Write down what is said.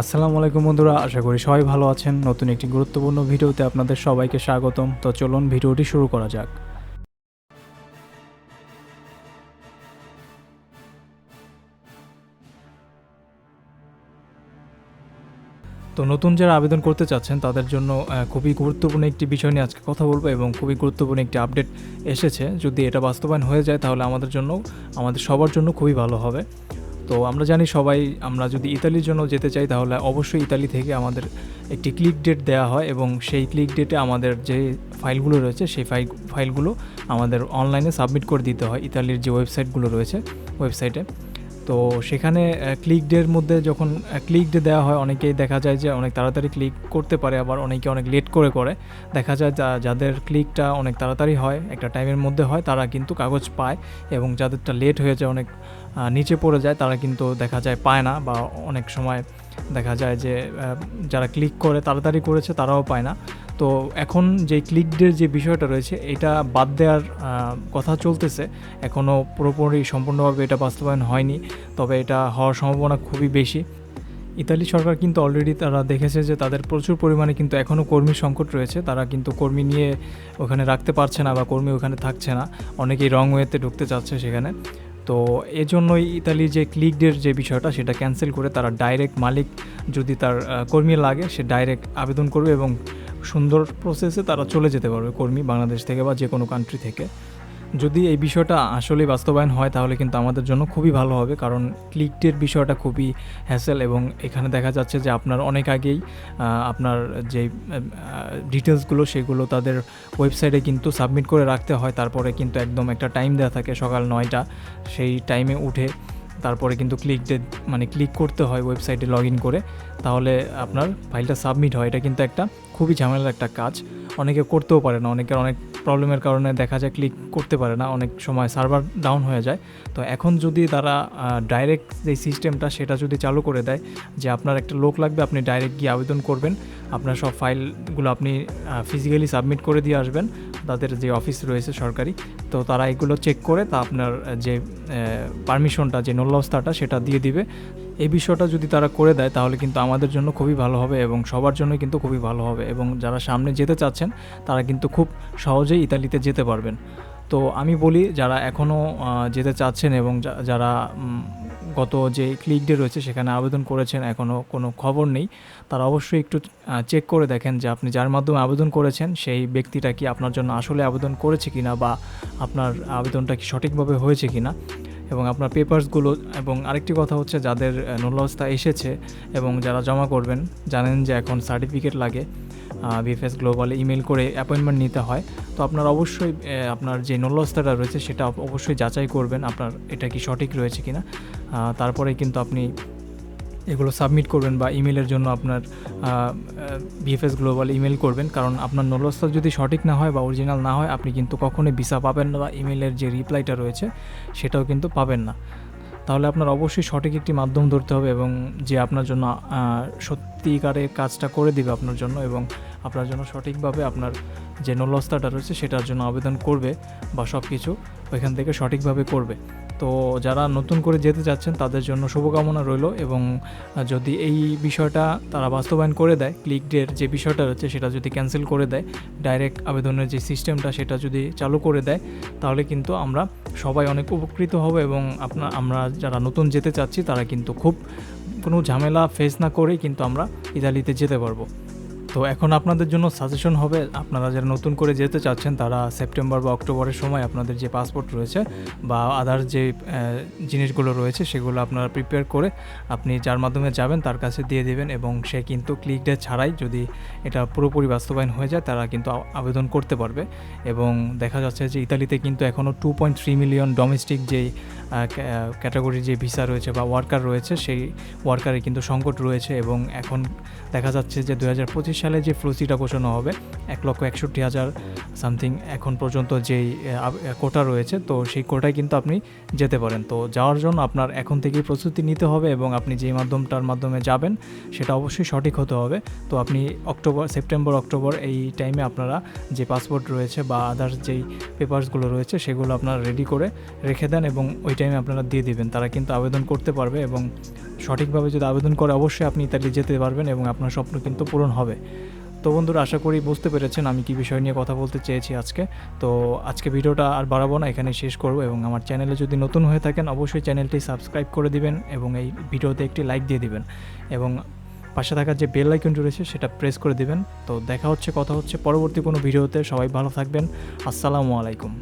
আসসালামু আলাইকুম বন্ধুরা, আশা করি সবাই ভালো আছেন। নতুন একটি গুরুত্বপূর্ণ ভিডিওতে আপনাদের সবাইকে স্বাগতম। তো চলুন ভিডিওটি শুরু করা যাক। তো নতুন যারা আবেদন করতে চাচ্ছেন, তাদের জন্য খুবই গুরুত্বপূর্ণ একটি বিষয় নিয়ে আজকে কথা বলব এবং খুবই গুরুত্বপূর্ণ একটি আপডেট এসেছে। যদি এটা বাস্তবায়ন হয়ে যায়, তাহলে আমাদের জন্য, আমাদের সবার জন্য খুবই ভালো হবে। তো আমরা জানি সবাই, আমরা যদি ইতালির জন্য যেতে চাই, তাহলে অবশ্যই ইতালি থেকে আমাদের একটি ক্লিক ডেট দেওয়া হয় এবং সেই ক্লিক ডেটে আমাদের যে ফাইলগুলো রয়েছে, সেই ফাইল, ফাইলগুলো আমাদের অনলাইনে সাবমিট করে দিতে হয়। ইতালির যে ওয়েবসাইটগুলো রয়েছে, ওয়েবসাইটে। তো সেখানে ক্লিক ডের মধ্যে যখন ক্লিক ডে দেওয়া হয়, অনেকেই দেখা যায় যে অনেক তাড়াতাড়ি ক্লিক করতে পারে, আবার অনেকে অনেক লেট করে করে। দেখা যায় যাদের ক্লিকটা অনেক তাড়াতাড়ি হয়, একটা টাইমের মধ্যে হয়, তারা কিন্তু কাগজ পায় এবং যাদেরটা লেট হয়ে যায়, অনেক নিচে পড়ে যায়, তারা কিন্তু দেখা যায় পায় না বা অনেক সময় দেখা যায় যে যারা ক্লিক করে, তাড়াতাড়ি করেছে, তারাও পায় না। তো এখন যে ক্লিক ডের যে বিষয়টা রয়েছে, এটা বাদ দেওয়ার কথা চলতেছে। এখনও পুরোপুরি সম্পূর্ণভাবে এটা বাস্তবায়ন হয়নি, তবে এটা হওয়ার সম্ভাবনা খুবই বেশি। ইতালি সরকার কিন্তু অলরেডি তারা দেখেছে যে তাদের প্রচুর পরিমাণে কিন্তু এখনও কর্মী সংকট রয়েছে। তারা কিন্তু কর্মী নিয়ে ওখানে রাখতে পারছে না বা কর্মী ওখানে থাকছে না। অনেকেই রং ওয়েতে ঢুকতে চাচ্ছে সেখানে। তো এজন্যই ইতালি যে ক্লিক ডের যে বিষয়টা, সেটা ক্যান্সেল করে তারা ডাইরেক্ট মালিক যদি তার কর্মী লাগে, সে ডাইরেক্ট আবেদন করবে এবং সুন্দর প্রসেসে তারা চলে যেতে পারবে, কর্মী বাংলাদেশ থেকে বা যে কোনো কান্ট্রি থেকে। যদি এই বিষয়টা আসলেই বাস্তবায়ন হয়, তাহলে কিন্তু আমাদের জন্য খুবই ভালো হবে, কারণ ক্লিকটের বিষয়টা খুবই হ্যাসেল এবং এখানে দেখা যাচ্ছে যে আপনার অনেক আগেই আপনার যে ডিটেলসগুলো সেগুলো তাদের ওয়েবসাইটে কিন্তু সাবমিট করে রাখতে হয়। তারপরে কিন্তু একদম একটা টাইম দেওয়া থাকে সকাল নয়টা, সেই টাইমে উঠে তারপরে কিন্তু ক্লিক মানে ক্লিক করতে হয় ওয়েবসাইটে লগ ইন করে, তাহলে আপনার ফাইলটা সাবমিট হয়। এটা কিন্তু একটা খুবই ঝামেলার একটা কাজ। অনেকে করতেও পারে না, অনেকের অনেক প্রবলেমের কারণে দেখা যায় ক্লিক করতে পারে না, অনেক সময় সার্ভার ডাউন হয়ে যায়। তো এখন যদি তারা ডাইরেক্ট যে সিস্টেমটা সেটা যদি চালু করে দেয়, যে আপনার একটা লোক লাগবে, আপনি ডাইরেক্ট গিয়ে আবেদন করবেন, আপনার সব ফাইলগুলো আপনি ফিজিক্যালি সাবমিট করে দিয়ে আসবেন তাদের যে অফিস রয়েছে সরকারি, তো তারা এগুলো চেক করে তা আপনার যে পারমিশনটা যে নল্লাবস্থাটা সেটা দিয়ে দিবে। এই বিষয়টা যদি তারা করে দেয়, তাহলে কিন্তু আমাদের জন্য খুবই ভালো হবে এবং সবার জন্য কিন্তু খুবই ভালো হবে এবং যারা সামনে যেতে চাচ্ছেন, তারা কিন্তু খুব সহজেই ইতালিতে যেতে পারবেন। তো আমি বলি, যারা এখনও যেতে চাচ্ছেন এবং যারা গত যে ক্লিক ডে রয়েছে সেখানে আবেদন করেছেন, এখনও কোনো খবর নেই। তারা অবশ্যই একটু চেক করে দেখেন যে আপনি যার মাধ্যমে আবেদন করেছেন, সেই ব্যক্তিটা কি আপনার জন্য আসলে আবেদন করেছে কি না বা আপনার আবেদনটা কি সঠিকভাবে হয়েছে কিনা। এবং আপনার পেপারসগুলো এবং আরেকটি কথা হচ্ছে যাদের নল্লাবস্থা এসেছে এবং যারা জমা করবেন, জানেন যে এখন সার্টিফিকেট লাগে। বিএফএস গ্লোবালে ইমেল করে অ্যাপয়েন্টমেন্ট নিতে হয়। তো আপনার অবশ্যই আপনার যে নল্লাবস্থাটা রয়েছে সেটা অবশ্যই যাচাই করবেন আপনার এটা কি সঠিক রয়েছে কিনা। আহ, তারপরে কিন্তু আপনি এগুলো সাবমিট করবেন বা ইমেলের জন্য আপনার বিএফএস গ্লোবাল ইমেল করবেন। কারণ আপনার নলস্তা যদি সঠিক না হয় বা অরিজিনাল না হয় আপনি কিন্তু কখনোই ভিসা পাবেন না বা ইমেলের যে রিপ্লাইটা রয়েছে সেটাও কিন্তু পাবেন না। তাহলে আপনার অবশ্যই সঠিক একটি মাধ্যম ধরতে হবে এবং যে আপনার জন্য সত্যিকারের কাজটা করে দিবে আপনার জন্য এবং আপনার জন্য সঠিকভাবে আপনার যে নলস্তাটা রয়েছে সেটার জন্য আবেদন করবে বা সব কিছু ওইখান থেকে সঠিকভাবে করবে। তো যারা নতুন করে যেতে চাচ্ছেন, তাদের জন্য শুভকামনা রইল এবং যদি এই বিষয়টা তারা বাস্তবায়ন করে দেয় ক্লিক ডের যে বিষয়টা রয়েছে সেটা যদি ক্যান্সেল করে দেয়, ডাইরেক্ট আবেদনের যে সিস্টেমটা সেটা যদি চালু করে দেয়, তাহলে কিন্তু আমরা সবাই অনেক উপকৃত হব এবং আপনার আমরা যারা নতুন যেতে চাচ্ছি, তারা কিন্তু খুব কোনো ঝামেলা ফেস না করেই কিন্তু আমরা ইতালিতে যেতে পারব। তো এখন আপনাদের জন্য সাজেশন হবে, আপনারা যারা নতুন করে যেতে চাচ্ছেন, তারা সেপ্টেম্বর বা অক্টোবরের সময় আপনাদের যে পাসপোর্ট রয়েছে বা আদার যে জিনিসগুলো রয়েছে, সেগুলো আপনারা প্রিপেয়ার করে আপনি যার মাধ্যমে যাবেন, তার কাছে দিয়ে দেবেন এবং সে কিন্তু ক্লিক ডে ছাড়াই যদি এটা পুরোপুরি বাস্তবায়ন হয়ে যায়, তারা কিন্তু আবেদন করতে পারবে এবং দেখা যাচ্ছে যে ইতালিতে কিন্তু এখনও two point three million domestic যেই ক্যাটাগরির যে ভিসা রয়েছে বা ওয়ার্কার রয়েছে, সেই ওয়ার্কারে কিন্তু সংকট রয়েছে এবং এখন দেখা যাচ্ছে যে দু হাজার পঁচিশ সালে যে ফ্লুসিটা ঘোষণা হবে, এক লক্ষ একষট্টি হাজার সামথিং এখন পর্যন্ত যেই কোটা রয়েছে, তো সেই কোটায় কিন্তু আপনি যেতে পারেন। তো যাওয়ার জন্য আপনার এখন থেকেই প্রস্তুতি নিতে হবে এবং আপনি যেই মাধ্যমটার মাধ্যমে যাবেন, সেটা অবশ্যই সঠিক হতে হবে। তো আপনি অক্টোবর, সেপ্টেম্বর, অক্টোবর এই টাইমে আপনারা যে পাসপোর্ট রয়েছে বা আদার্স যেই পেপার্সগুলো রয়েছে, সেগুলো আপনারা রেডি করে রেখে দেন এবং ওই টাইমে আপনারা দিয়ে দিবেন। তারা কিন্তু আবেদন করতে পারবে এবং সঠিকভাবে যদি আবেদন করে, অবশ্যই আপনি ইতালি যেতে পারবেন এবং আপনার স্বপ্ন কিন্তু পূরণ হবে। তো বন্ধুরা, আশা করি বুঝতে পেরেছেন আমি কি বিষয় নিয়ে কথা বলতে চেয়েছি আজকে। তো আজকে ভিডিওটা আর বাড়াবো না এখানে শেষ করব এবং আমার চ্যানেলে যদি নতুন হয়ে থাকেন, অবশ্যই চ্যানেলটি সাবস্ক্রাইব করে দিবেন এবং এই ভিডিওতে একটি লাইক দিয়ে দিবেন এবং পাশে থাকা যে বেল আইকনটি রয়েছে, সেটা প্রেস করে দিবেন। তো দেখা হচ্ছে, কথা হচ্ছে পরবর্তী কোনো ভিডিওতে। সবাই ভালো থাকবেন। আসসালামু আলাইকুম।